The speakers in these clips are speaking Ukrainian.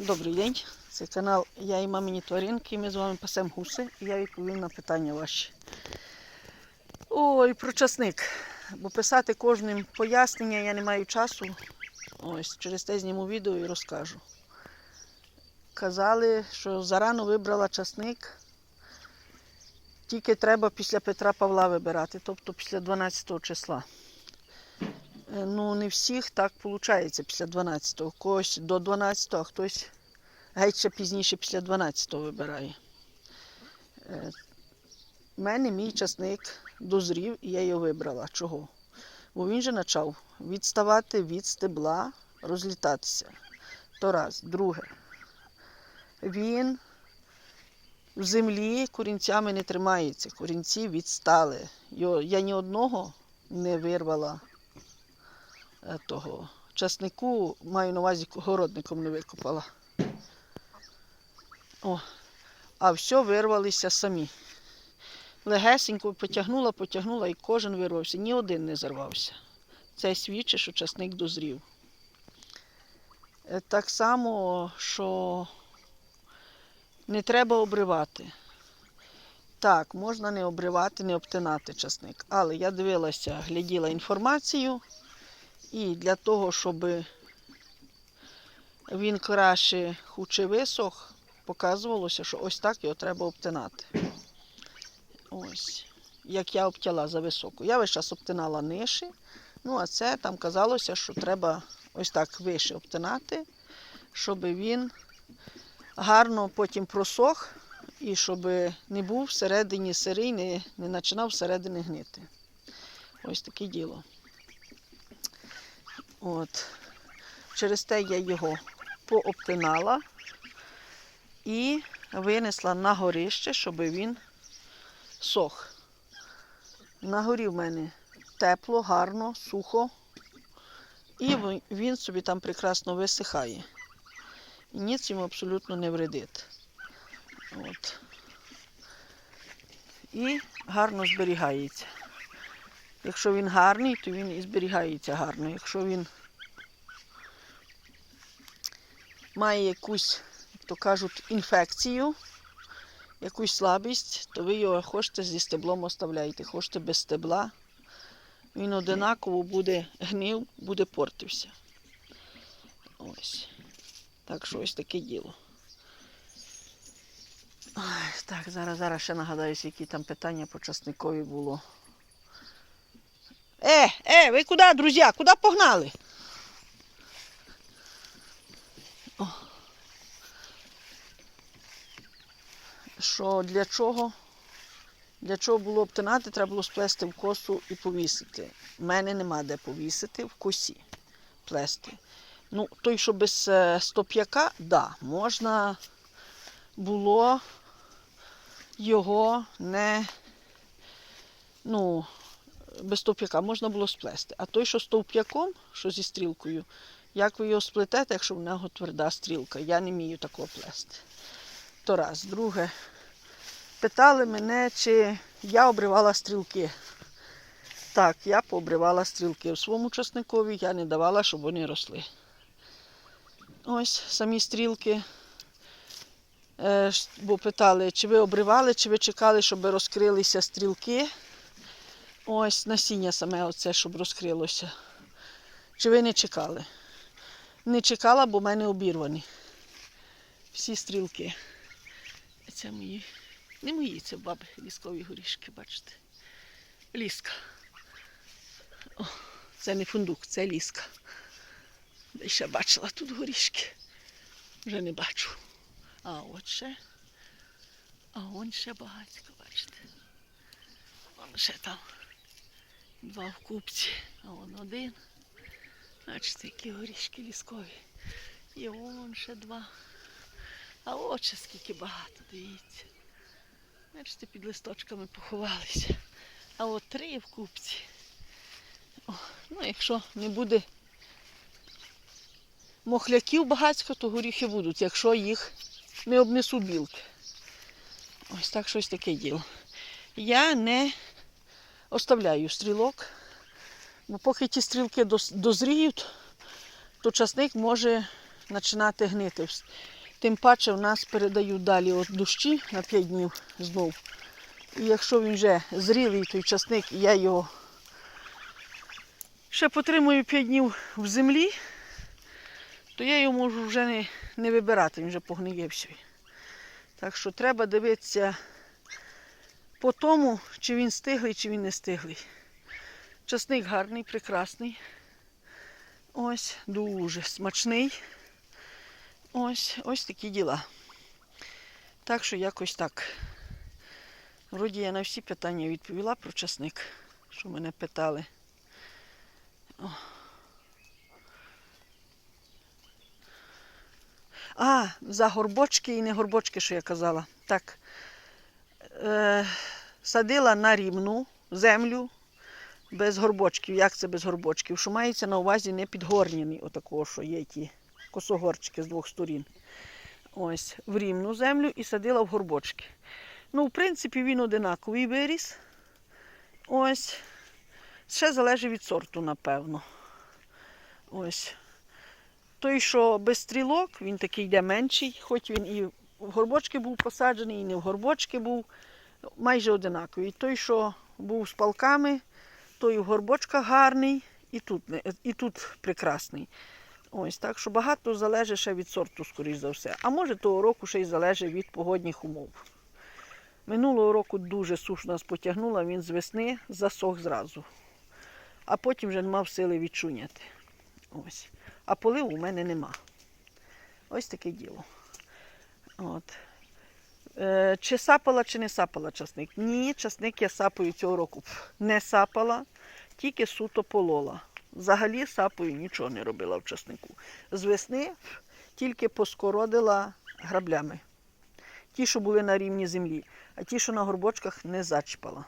Добрий день. Це канал Я і мамині тваринки. Ми з вами пасемо гуси. І я відповім на питання ваші. Ой, про часник. Бо писати кожним пояснення я не маю часу. Ось через те зніму відео і розкажу. Казали, що зарано вибрала часник. Тільки треба після Петра Павла вибирати, тобто після 12 числа. Е, Ну, не всіх так виходить після 12-го. Когось до 12-го, а хтось геть ще пізніше після 12-го вибирає. Е, У мене мій часник дозрів і я його вибрала. Чого? Бо він же почав відставати від стебла, розлітатися. То раз. Друге. Він в землі корінцями не тримається. Корінці відстали. Я ні одного не вирвала е, того часнику, маю на увазі городником не викопала. О, а все вирвалися самі. Легесенько потягнула, потягнула і кожен вирвався. Ні один не зарвався. Це свідчить, що часник дозрів. Е, Так само, що не треба обривати. Так, можна не обривати, не обтинати часник. Але я дивилася, гляділа інформацію. І для того, щоб він краще хуче висох, показувалося, що ось так його треба обтинати. Ось. Як я обтяла за високу. Я весь час обтинала ниші, ну а це там казалося, що треба ось так вище обтинати, щоб він гарно потім просох і щоб не був всередині сирий, не, не починав всередині гнити. Ось таке діло. От. Через те я його пообтинала і винесла на горище, щоб він сох. На горі в мене тепло, гарно, сухо. І він собі там прекрасно висихає. І ніц йому абсолютно не вредить. От. І гарно зберігається. Якщо він гарний, то він і зберігається гарно. Якщо він має якусь, як то кажуть, інфекцію, якусь слабість, то ви його хочете зі стеблом оставляєте, хочете без стебла. Він одинаково буде гнив, буде портився. Ось. Так що ось таке діло. Ой, так, зараз, зараз ще нагадаюся, які там питання по часникові було. Е, е, ви куди, друзі? Куди погнали? Що для чого? Для чого було обтинати, треба було сплести в косу і повісити. У мене нема де повісити в косі плести. Ну, той, що без е, стоп'яка, да, можна було його не, ну, без стовп'яка можна було сплести. А той, що з стовп'яком, що зі стрілкою, як ви його сплетете, якщо в нього тверда стрілка? Я не вмію такого плести. То раз. Друге, питали мене, чи я обривала стрілки. Так, я пообривала стрілки в своєму часникові, я не давала, щоб вони росли. Ось самі стрілки. Е, Бо питали, чи ви обривали, чи ви чекали, щоб розкрилися стрілки. Ось насіння саме оце, щоб розкрилося. Чи ви не чекали? Не чекала, бо в мене обірвані. Всі стрілки. Це мої. Не мої, це баби ліскові горішки, бачите. Ліска. О, це не фундук, це ліска. Де ще бачила тут горішки. Вже не бачу. А от ще. А он ще багатько, бачите. Вон ще там два в купці, а он один. Бачите, які горішки ліскові. І вон ще два. А ще скільки багато, дивіться. Бачите, під листочками поховалися. А от три в купці. О, ну, якщо не буде мохляків багатько, то горіхи будуть, якщо їх не обнесуть білки. Ось так щось таке діло. Я не оставляю стрілок, бо поки ті стрілки дозріють, то часник може починати гнити. Тим паче в нас передають далі от дощі на 5 днів знов. І якщо він вже зрілий, той часник, я його ще потримую 5 днів в землі, то я його можу вже не, не вибирати, він вже погниє все. Так що треба дивитися по тому, чи він стиглий, чи він не стиглий. Часник гарний, прекрасний. Ось, дуже смачний. Ось, ось такі діла. Так що якось так. Вроді я на всі питання відповіла про часник, що мене питали. О. А, за горбочки і не горбочки, що я казала. Так. Е, садила на рівну землю без горбочків. Як це без горбочків? Що мається на увазі не підгорняний, отакого, що є ті косогорчики з двох сторін. Ось, в рівну землю і садила в горбочки. Ну, в принципі, він одинаковий виріс. Ось. Ще залежить від сорту, напевно. Ось. Той, що без стрілок, він такий йде менший, хоч він і в горбочки був посаджений, і не в горбочки був, майже одинаковий. Той, що був з палками, той в горбочках гарний, і тут, і тут прекрасний. Ось так що багато залежить ще від сорту, скоріш за все. А може того року ще й залежить від погодних умов. Минулого року дуже сушно нас потягнуло, він з весни засох зразу. А потім вже не мав сили відчуняти. Ось. А поливу у мене нема. Ось таке діло. От. Е, чи сапала, чи не сапала часник? Ні, часник я сапаю цього року. Не сапала, тільки суто полола. Взагалі сапою нічого не робила в часнику. З весни тільки поскородила граблями. Ті, що були на рівні землі, а ті, що на горбочках, не зачіпала.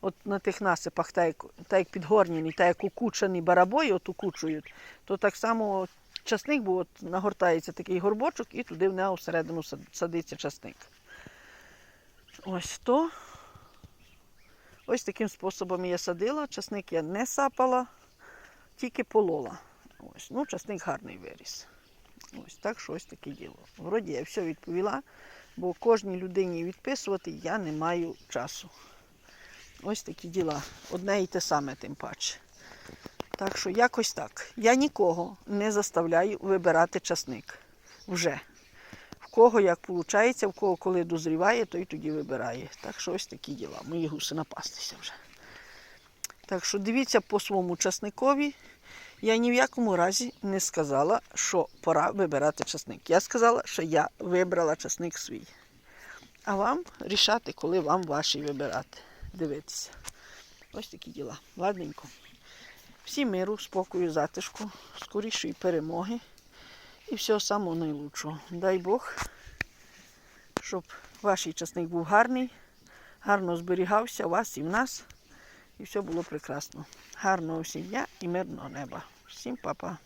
От на тих насипах, так як, підгорняні, так як укучені барабої от укучують, то так само часник був, от нагортається такий горбочок і туди в нього всередину садиться часник. Ось то. Ось таким способом я садила. Часник я не сапала, тільки полола. Ось, ну, часник гарний виріс. Ось так що ось таке діло. Вроді я все відповіла, бо кожній людині відписувати я не маю часу. Ось такі діла. Одне і те саме, тим паче. Так що якось так. Я нікого не заставляю вибирати часник. Вже. В кого як виходить, в кого коли дозріває, той тоді вибирає. Так що ось такі діла. Мої гуси напастися вже. Так що дивіться по своєму часникові. Я ні в якому разі не сказала, що пора вибирати часник. Я сказала, що я вибрала часник свій. А вам рішати, коли вам ваші вибирати. Дивитися. Ось такі діла. Ладненько. Всім миру, спокою, затишку, скорішої перемоги і всього самого найлучшого. Дай Бог, щоб ваш часник був гарний, гарно зберігався вас і в нас. І все було прекрасно. Гарного всім дня і мирного неба. Всім па-па.